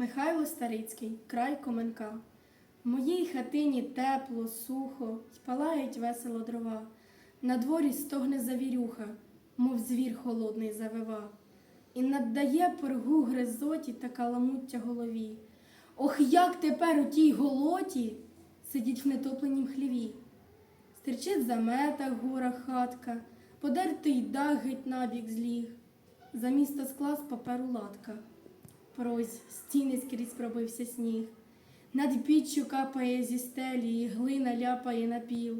Михайло Старицький, край Коменка. В моїй хатині тепло, сухо, й палають весело дрова. На дворі стогне завірюха, мов звір холодний завива, і наддає пергу гризоті та каламуття голові. Ох, як тепер у тій голоті сидіть в нетопленім хліві. Стерчить замета в горах хатка, подертий дах геть набік зліг. За місто з паперу латка. Прось стіни скрізь пробився сніг. Над піччю капає зі стелі, і глина ляпає на піл.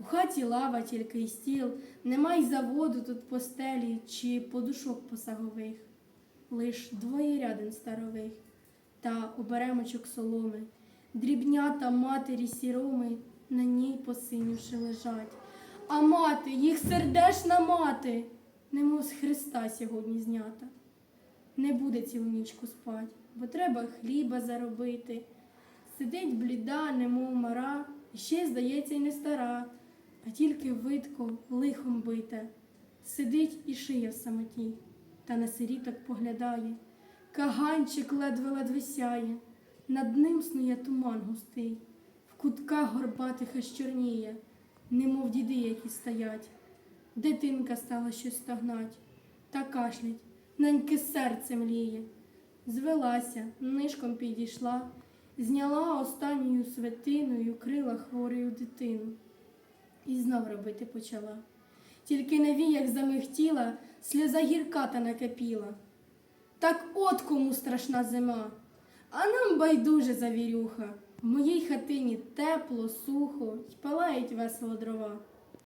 У хаті лава тільки й стіл, нема й заводу тут постелі чи подушок посагових. Лиш двоє рядин старових та оберемочок соломи, дрібнята матері сіроми на ній посинівши лежать. А мати, їх сердешна мати, немов з Христа сьогодні знята. Не буде цілу нічку спать, бо треба хліба заробити. Сидить бліда, немов мара, ще, здається, й не стара, а тільки видко лихом бите. Сидить і шиє в самоті, та на сиріток поглядає. Каганчик ледве-ледве сяє, над ним снує туман густий, в кутках горбатих аж немов діди, які стоять. Дитинка стала щось стогнать, та кашлять, неньке серце мліє. Звелася, нишком підійшла, зняла останньою свитиною крила хворою дитину. І знов робити почала. Тільки на віях замихтіла, сльоза гірка та накипіла. Так от кому страшна зима, а нам байдуже завірюха. В моїй хатині тепло, сухо, й палають весело дрова.